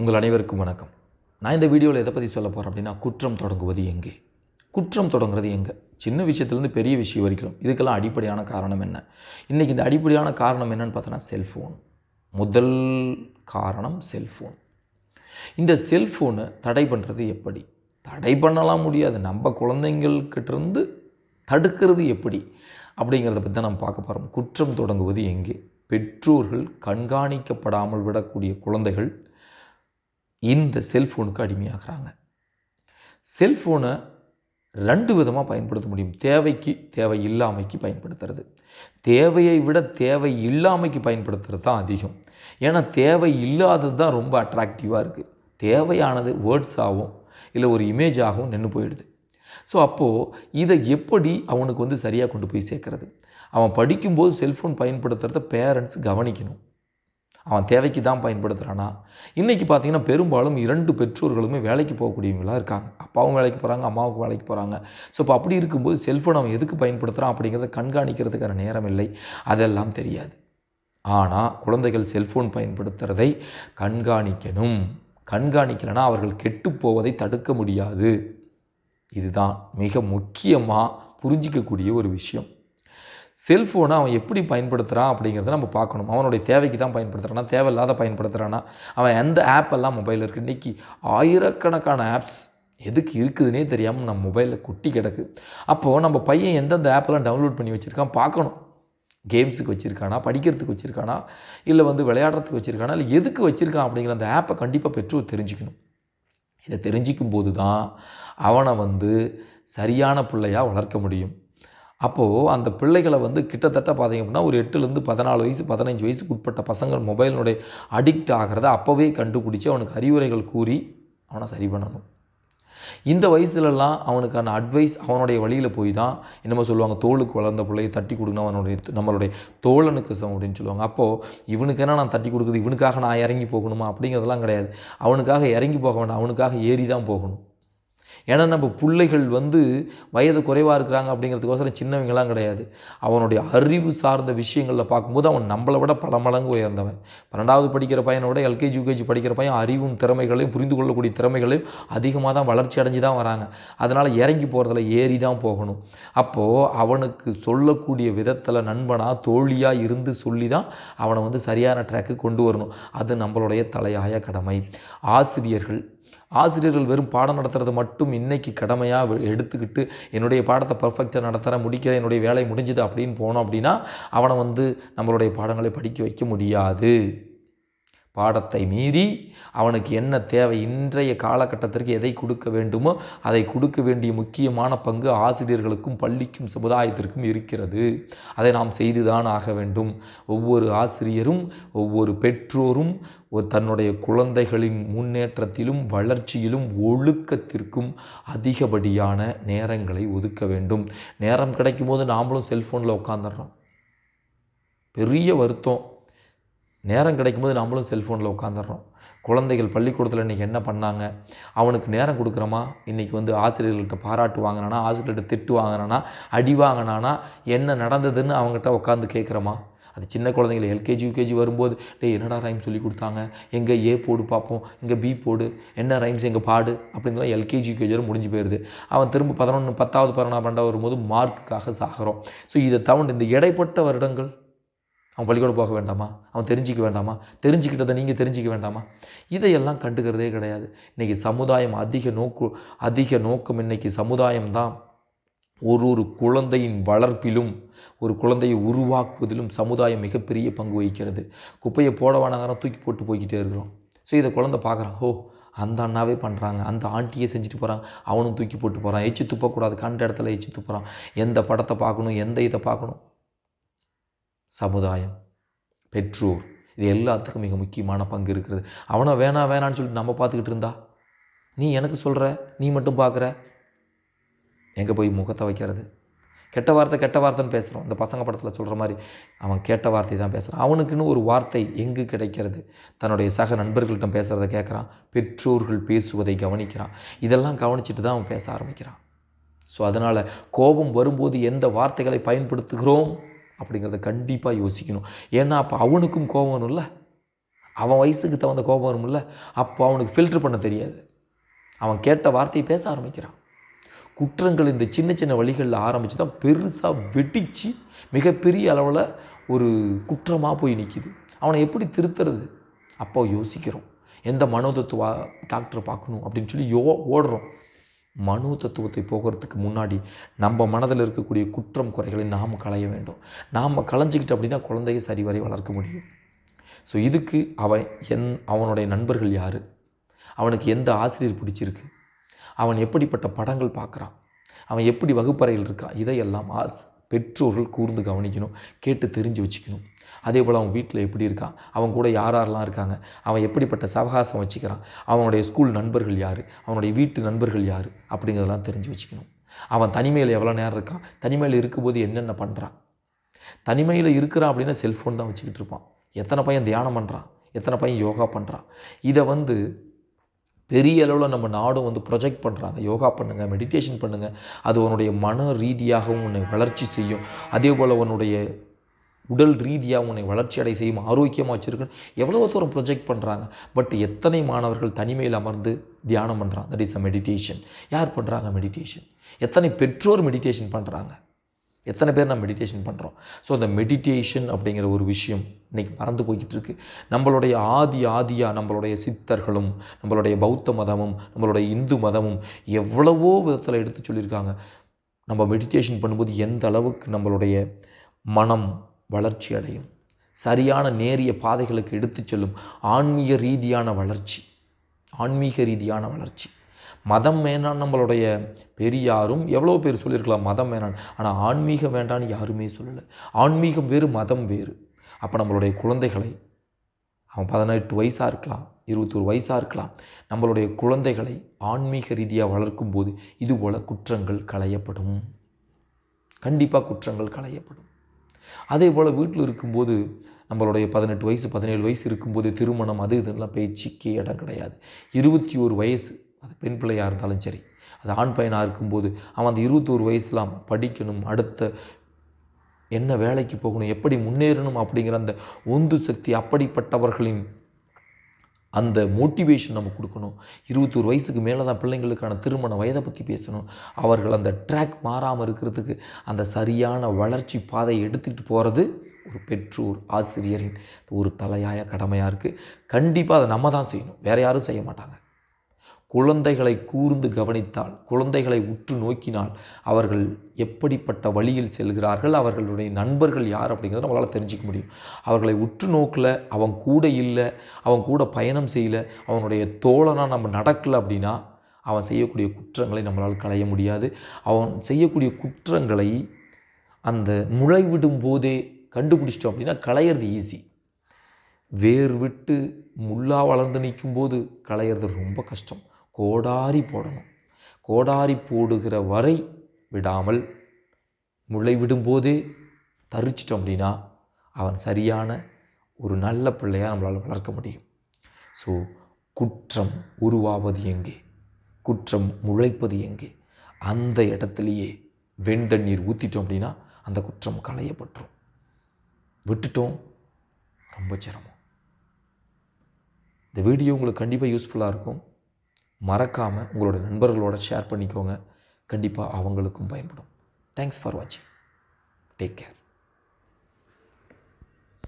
உங்கள் அனைவருக்கும் வணக்கம். நான் இந்த வீடியோவில் எதை பற்றி சொல்ல போகிறேன் அப்படின்னா குற்றம் தொடங்குவது எங்கே? குற்றம் தொடங்குறது எங்கே? சின்ன விஷயத்துலேருந்து பெரிய விஷயம் வரைக்கும் இதுக்கெல்லாம் அடிப்படையான காரணம் என்ன? இன்றைக்கி இந்த அடிப்படையான காரணம் என்னன்னு பார்த்தோன்னா செல்ஃபோன். முதல் காரணம் செல்ஃபோன். இந்த செல்ஃபோனை தடை பண்ணுறது எப்படி? தடை பண்ணலாம் முடியாது. நம்ம குழந்தைங்கள்கிட்டருந்து தடுக்கிறது எப்படி? அப்படிங்கிறத பற்றி தான் நம்ம பார்க்க போகிறோம் குற்றம் தொடங்குவது எங்கே? பெற்றோர்கள் கண்காணிக்கப்படாமல் விடக்கூடிய குழந்தைகள் இந்த செல்ஃபோனுக்கு அடிமையாகிறாங்க. செல்ஃபோனை ரெண்டு விதமாக பயன்படுத்த முடியும். தேவைக்கு தேவை இல்லாமைக்கு பயன்படுத்துறது. தேவையை விட தேவை இல்லாமைக்கு பயன்படுத்துறது தான் அதிகம். ஏன்னா தேவை இல்லாதது தான் ரொம்ப அட்ராக்டிவாக இருக்குது தேவையானது வேர்ட்ஸாகவும் இல்லை ஒரு இமேஜாகவும் நின்று போயிடுது. ஸோ அப்போது இதை எப்படி அவனுக்கு வந்து சரியாக கொண்டு போய் சேர்க்கறது? அவன் படிக்கும்போது செல்ஃபோன் பயன்படுத்துகிறத பேரண்ட்ஸ் கவனிக்கணும். அவன் தேவைக்கு தான் பயன்படுத்துகிறானா இன்றைக்கி பார்த்தீங்கன்னா பெரும்பாலும் இரண்டு பெற்றோர்களுமே வேலைக்கு போகக்கூடியவங்களாக இருக்காங்க. அப்பாவும் வேலைக்கு போகிறாங்க அம்மாவுக்கும் வேலைக்கு போகிறாங்க ஸோ இப்போ அப்படி இருக்கும்போது செல்ஃபோன் அவன் எதுக்கு பயன்படுத்துகிறான் அப்படிங்கிறத கண்காணிக்கிறதுக்கான நேரம் இல்லை. அதெல்லாம் தெரியாது. ஆனால் குழந்தைகள் செல்ஃபோன் பயன்படுத்துகிறதை கண்காணிக்கணும். கண்காணிக்கலைன்னா அவர்கள் கெட்டு போவதை தடுக்க முடியாது. இதுதான் மிக முக்கியமாக புரிஞ்சிக்கக்கூடிய ஒரு விஷயம். செல்ஃபோனை அவன் எப்படி பயன்படுத்துகிறான் அப்படிங்கிறத நம்ம பார்க்கணும். அவனுடைய தேவைக்கு தான் பயன்படுத்துகிறானா தேவையில்லாத பயன்படுத்துகிறானா அவன் எந்த ஆப் எல்லாம் மொபைலில் இருக்குது இன்றைக்கி ஆயிரக்கணக்கான ஆப்ஸ் எதுக்கு இருக்குதுன்னே தெரியாமல் நம்ம மொபைலில் குட்டி கிடக்கு. அப்போது நம்ம பையன் எந்தெந்த ஆப்பெல்லாம் டவுன்லோட் பண்ணி வச்சுருக்கான் பார்க்கணும். கேம்ஸுக்கு வச்சுருக்கானா? படிக்கிறதுக்கு வச்சுருக்கானா? இல்லை வந்து விளையாடுறதுக்கு வச்சுருக்கானா? இல்லை எதுக்கு வச்சுருக்கான் அப்படிங்கிற அந்த ஆப்பை கண்டிப்பாக பெற்றோர் தெரிஞ்சுக்கணும். இதை தெரிஞ்சிக்கும் போது தான் அவனை வந்து சரியான பிள்ளையாக வளர்க்க முடியும். அப்போது அந்த பிள்ளைகளை வந்து கிட்டத்தட்ட பார்த்திங்க அப்படின்னா ஒரு எட்டுலேருந்து பதினாலு வயசு பதினஞ்சு வயசுக்கு உட்பட்ட பசங்கள் மொபைலினுடைய அடிக்ட் ஆகிறத அப்போவே கண்டுபிடிச்சி அவனுக்கு அறிவுரைகள் கூறி அவனை சரி பண்ணணும். இந்த வயசுலலாம் அவனுக்கான அட்வைஸ் அவனுடைய வழியில் போய் தான் என்னமோ சொல்லுவாங்க தோளுக்கு வளர்ந்த பிள்ளையை தட்டி கொடுக்கணும் அவனுடைய நம்மளுடைய தோழனுக்கு சம் அப்படின்னு சொல்லுவாங்க. அப்போது இவனுக்கு என்ன நான் தட்டி கொடுக்குறது இவனுக்காக நான் இறங்கி போகணுமா? அப்படிங்கிறதெல்லாம் கிடையாது. அவனுக்காக இறங்கி போக வேண்டாம். அவனுக்காக ஏறி தான் போகணும். ஏன்னா நம்ம பிள்ளைகள் வந்து வயது குறைவாக இருக்கிறாங்க அப்படிங்கிறதுக்கோசரம் சின்னவங்களாம் கிடையாது. அவனுடைய அறிவு சார்ந்த விஷயங்களில் பார்க்கும்போது அவன் நம்மளை விட பல மடங்கு உயர்ந்தவன். பன்னெண்டாவது படிக்கிற பையனோட எல்கேஜி யூகேஜி படிக்கிற பையன் அறிவும் திறமைகளையும் புரிந்து கொள்ளக்கூடிய திறமைகளையும் அதிகமாக தான் வளர்ச்சி அடைஞ்சு தான் வராங்க. அதனால் இறங்கி போகிறதுல ஏறி தான் போகணும். அப்போது அவனுக்கு சொல்லக்கூடிய விதத்தில் நண்பனாக தோழியாக இருந்து சொல்லி தான் அவனை வந்து சரியான ட்ராக்கு கொண்டு வரணும். அது நம்மளுடைய தலையாய கடமை. ஆசிரியர்கள் ஆசிரியர்கள் வெறும் பாடம் நடத்துறது மட்டும் இன்னைக்கு கடமையாக எடுத்துக்கிட்டு என்னுடைய பாடத்தை பர்ஃபெக்டாக நடத்துகிறேன் முடிக்கிற என்னுடைய வேலை முடிஞ்சுது அப்படின்னு போனோம் அப்படின்னா அவனை வந்து நம்மளுடைய பாடங்களை படிக்க வைக்க முடியாது. பாடத்தை மீறி அவனுக்கு என்ன தேவை இன்றைய காலகட்டத்திற்கு எதை கொடுக்க வேண்டுமோ அதை கொடுக்க வேண்டிய முக்கியமான பங்கு ஆசிரியர்களுக்கும் பள்ளிக்கும் சமுதாயத்திற்கும் இருக்கிறது. அதை நாம் செய்துதான் ஆக வேண்டும். ஒவ்வொரு ஆசிரியரும் ஒவ்வொரு பெற்றோரும் ஒரு தன்னுடைய குழந்தைகளின் முன்னேற்றத்திலும் வளர்ச்சியிலும் ஒழுக்கத்திற்கும் அதிகப்படியான நேரங்களை ஒதுக்க வேண்டும். நேரம் கிடைக்கும் போது நாமளும் செல்ஃபோனில் உட்காந்துடுறோம் பெரிய வருத்தம். நேரம் கிடைக்கும்போது நம்மளும் செல்ஃபோனில் உட்காந்துடுறோம் குழந்தைகள் பள்ளிக்கூடத்தில் இன்றைக்கி என்ன பண்ணாங்க? அவனுக்கு நேரம் கொடுக்குறோமா? இன்றைக்கி வந்து ஆசிரியர்கள்ட்ட பாராட்டு வாங்கினானா? ஆசிரியர்கிட்ட திட்டு வாங்கினானா? அடி வாங்கினானா? என்ன நடந்ததுன்னு அவங்ககிட்ட உட்காந்து கேட்குறோமா அது சின்ன குழந்தைகள் எல்கேஜி யூகேஜி வரும்போது டேய் என்னடா ரைம் சொல்லி கொடுத்தாங்க? எங்கே ஏ போடு பார்ப்போம் இங்கே பி போடு. என்ன ரைம்ஸ் எங்கே பாடு? அப்படின்லாம் எல்கேஜி யூகேஜியோட முடிஞ்சு போயிடுது அவன் திரும்ப பதினொன்று பத்தாவது பதினொன்றாம் பன்னெண்டாவது வரும்போது மார்க்குக்காக சாகிறோம். ஸோ இதை தவிர இந்த இடைப்பட்ட வருடங்கள் அவன் பள்ளிக்கூடம் போக வேண்டாமா? அவன் தெரிஞ்சிக்க வேண்டாமா? தெரிஞ்சுக்கிட்டதை நீங்கள் தெரிஞ்சிக்க வேண்டாமா? இதையெல்லாம் கண்டுக்கிறதே கிடையாது. இன்றைக்கி சமுதாயம் அதிக நோக்கு அதிக நோக்கம் இன்றைக்கி சமுதாயம் தான் ஒரு ஒரு குழந்தையின் வளர்ப்பிலும் ஒரு குழந்தையை உருவாக்குவதிலும் சமுதாயம் மிகப்பெரிய பங்கு வகிக்கிறது. குப்பையை போட வேணாங்கிறோம் தூக்கி போட்டு போய்கிட்டே இருக்கிறோம். ஸோ இதை குழந்தை பார்க்குறான். ஓ அந்த அண்ணாவே பண்ணுறாங்க அந்த ஆண்டியை செஞ்சுட்டு போகிறான் அவனும் தூக்கி போட்டு போகிறான் எச்சு துப்பக்கூடாது கண்ட இடத்துல எச்சு துப்புறான் எந்த படத்தை பார்க்கணும் எந்த இதை பார்க்கணும்? சமுதாயம் பெற்றோர் இது எல்லாத்துக்கும் மிக முக்கியமான பங்கு இருக்கிறது. அவனை வேணாம் வேணான்னு சொல்லிட்டு நம்ம பார்த்துக்கிட்டு இருந்தா? நீ எனக்கு சொல்கிற நீ மட்டும் பார்க்குற? எங்கே போய் முகத்தை வைக்கிறது? கெட்ட வார்த்தை கெட்ட வார்த்தைன்னு பேசுகிறோம் இந்த பசங்க படத்தில் சொல்கிற மாதிரி அவன் கெட்ட வார்த்தை தான் பேசுகிறான் அவனுக்குன்னு ஒரு வார்த்தை எங்கு கிடைக்கிறது? தன்னுடைய சக நண்பர்கள்ட்ட பேசுகிறத கேட்குறான் பெற்றோர்கள் பேசுவதை கவனிக்கிறான். இதெல்லாம் கவனிச்சிட்டு தான் அவன் பேச ஆரம்பிக்கிறான். ஸோ அதனால் கோபம் வரும்போது எந்த வார்த்தைகளை பயன்படுத்துகிறோம்? அப்படிங்கிறத கண்டிப்பாக யோசிக்கணும். ஏன்னா அப்போ அவனுக்கும் கோபம் வரும்ல? அவன் வயசுக்கு தகுந்த கோபம் வரும்ல? அப்போ அவனுக்கு ஃபில்டர் பண்ண தெரியாது. அவன் கேட்ட வார்த்தையை பேச ஆரம்பிக்கிறான். குற்றங்கள் இந்த சின்ன சின்ன வழிகளில் ஆரம்பித்து தான் பெருசாக வெடித்து மிகப்பெரிய அளவில் ஒரு குற்றமாக போய் நிற்கிது அவனை எப்படி திருத்துறது? அப்போ யோசிக்கிறோம். எந்த மனோதத்துவ டாக்டரை பார்க்கணும் அப்படின்னு சொல்லி யோ ஓடுறோம். மனு தத்துவத்தை போகிறதுக்கு முன்னாடி நம்ம மனதில் இருக்கக்கூடிய குற்றம் குறைகளை நாம் களைய வேண்டும். நாம் களைஞ்சிக்கிட்டு அப்படின்னா குழந்தைய சரிவரை வளர்க்க முடியும். ஸோ இதுக்கு அவன் என் அவனுடைய நண்பர்கள் யார்? அவனுக்கு எந்த ஆசிரியர் பிடிச்சிருக்கு? அவன் எப்படிப்பட்ட படங்கள் பார்க்குறான்? அவன் எப்படி வகுப்பறையில் இருக்கான்? இதையெல்லாம் ஆஸ் பெற்றோர்கள் கூர்ந்து கவனிக்கணும் கேட்டு தெரிஞ்சு வச்சுக்கணும். அதே போல் அவன் வீட்டில் எப்படி இருக்கான்? அவன் கூட யார் யாரெல்லாம் இருக்காங்க? அவன் எப்படிப்பட்ட சவகாசம் வச்சுக்கிறான்? அவனுடைய ஸ்கூல் நண்பர்கள் யார்? அவனுடைய வீட்டு நண்பர்கள் யார்? அப்படிங்கிறதெல்லாம் தெரிஞ்சு வச்சுக்கணும். அவன் தனிமையில் எவ்வளோ நேரம் இருக்கான்? தனிமையில் இருக்கும்போது என்னென்ன பண்ணுறான் தனிமையில் இருக்கிறான் அப்படின்னா செல்ஃபோன் தான் வச்சுக்கிட்டு இருப்பான். எத்தனை பையன் தியானம் பண்ணுறான் எத்தனை பையன் யோகா பண்ணுறான் இதை வந்து பெரிய அளவில் நம்ம நாடும் வந்து ப்ரொஜெக்ட் பண்ணுறாங்க யோகா பண்ணுங்கள் மெடிடேஷன் பண்ணுங்கள் அது உன்னுடைய மன ரீதியாகவும் உன்னை வளர்ச்சி செய்யும். அதே போல் உன்னுடைய உடல் ரீதியாக உன்னை வளர்ச்சி அடை செய்யும் ஆரோக்கியமாக வச்சுருக்கணும். எவ்வளோ தூரம் ப்ரொஜெக்ட் பண்ணுறாங்க பட் எத்தனை மாணவர்கள் தனிமையில் அமர்ந்து தியானம் பண்ணுறாங்க தட் இஸ் அ மெடிடேஷன் யார் பண்ணுறாங்க மெடிடேஷன் எத்தனை பெற்றோர் மெடிடேஷன் பண்ணுறாங்க எத்தனை பேர் நம்ம மெடிடேஷன் பண்ணுறோம் ஸோ அந்த மெடிடேஷன் அப்படிங்கிற ஒரு விஷயம் இன்றைக்கி மறந்து போய்கிட்டு இருக்கு நம்மளுடைய ஆதி ஆதியாக நம்மளுடைய சித்தர்களும் நம்மளுடைய பௌத்த மதமும் நம்மளுடைய இந்து மதமும் எவ்வளவோ விதத்தில் எடுத்து சொல்லியிருக்காங்க. நம்ம மெடிடேஷன் பண்ணும்போது எந்த அளவுக்கு நம்மளுடைய மனம் வளர்ச்சி அடையும். சரியான நேரிய பாதைகளுக்கு எடுத்துச் செல்லும் ஆன்மீக ரீதியான வளர்ச்சி. ஆன்மீக ரீதியான வளர்ச்சி. மதம் வேணாம் நம்மளுடைய பெரியாரும் எவ்வளோ பேர் சொல்லியிருக்கலாம் மதம் வேணாம். ஆனால் ஆன்மீகம் வேண்டான்னு யாருமே சொல்லலை. ஆன்மீகம் வேறு மதம் வேறு. அப்போ நம்மளுடைய குழந்தைகளை அவன் பதினெட்டு வயசாக இருக்கலாம் இருபத்தொரு வயசாக இருக்கலாம் நம்மளுடைய குழந்தைகளை ஆன்மீக ரீதியாக வளர்க்கும் போது இதுபோல் குற்றங்கள் களையப்படும். கண்டிப்பாக குற்றங்கள் களையப்படும். அதே போல் வீட்டில் இருக்கும்போது நம்மளுடைய பதினெட்டு வயசு பதினேழு வயசு இருக்கும்போது திருமணம் அது இதெல்லாம் பேச்சுக்கே இடம் கிடையாது. இருபத்தி ஒரு வயசு அது பெண் பிள்ளையாக இருந்தாலும் சரி அது ஆண் பையனாக இருக்கும்போது அவன் அந்த இருபத்தோரு வயசுலாம் படிக்கணும் அடுத்த என்ன வேலைக்கு போகணும் எப்படி முன்னேறணும் அப்படிங்கிற அந்த உந்து சக்தி அப்படிப்பட்டவர்களின் அந்த மோட்டிவேஷன் நம்ம கொடுக்கணும். இருபத்தோரு வயசுக்கு மேலே தான் பிள்ளைங்களுக்கான திருமண வயதை பற்றி பேசணும். அவர்கள் அந்த ட்ராக் மாறாமல் இருக்கிறதுக்கு அந்த சரியான வளர்ச்சி பாதையை எடுத்துகிட்டு போகிறது ஒரு பெற்றோர் ஆசிரியரின் ஒரு தலையாய கடமையாக இருக்குது கண்டிப்பாக அதை நம்ம தான் செய்யணும். வேறு யாரும் செய்ய மாட்டாங்க. குழந்தைகளை கூர்ந்து கவனித்தால் குழந்தைகளை உற்று நோக்கினால் அவர்கள் எப்படிப்பட்ட வழியில் செல்கிறார்கள்? அவர்களுடைய நண்பர்கள் யார் அப்படிங்கிறத நம்மளால் தெரிஞ்சிக்க முடியும். அவர்களை உற்று நோக்கலை. அவன் கூட இல்லை. அவன் கூட பயணம் செய்யலை. அவனுடைய தோழனாக நம்ம நடக்கலை அப்படின்னா அவன் செய்யக்கூடிய குற்றங்களை நம்மளால் களைய முடியாது. அவன் செய்யக்கூடிய குற்றங்களை அந்த முளை விடும் போதே கண்டுபிடிச்சிட்டோம் அப்படின்னா களையிறது ஈஸி வேர் விட்டு முள்ளாக வளர்ந்து நிற்கும்போது களையிறது ரொம்ப கஷ்டம். கோடாரி போடணும். கோடாரி போடுகிற வரை விடாமல் முளை விடும்போதே தரிச்சிட்டோம் அப்படின்னா அவன் சரியான ஒரு நல்ல பிள்ளையாக நம்மளால் வளர்க்க முடியும். ஸோ குற்றம் உருவாவது எங்கே? குற்றம் முளைப்பது எங்கே? அந்த இடத்துலையே வெண்தண்ணீர் ஊற்றிட்டோம் அப்படின்னா அந்த குற்றம் களையப்பட்டுரும். விட்டுட்டோம். ரொம்ப சிரமம். இந்த வீடியோ உங்களுக்கு கண்டிப்பாக யூஸ்ஃபுல்லாக இருக்கும். மறக்காமல் உங்களோட நண்பர்களோட ஷேர் பண்ணிக்கோங்க. கண்டிப்பாக அவங்களுக்கும் பயன்படும். தேங்க்ஸ் ஃபார் வாட்சிங் டேக் கேர்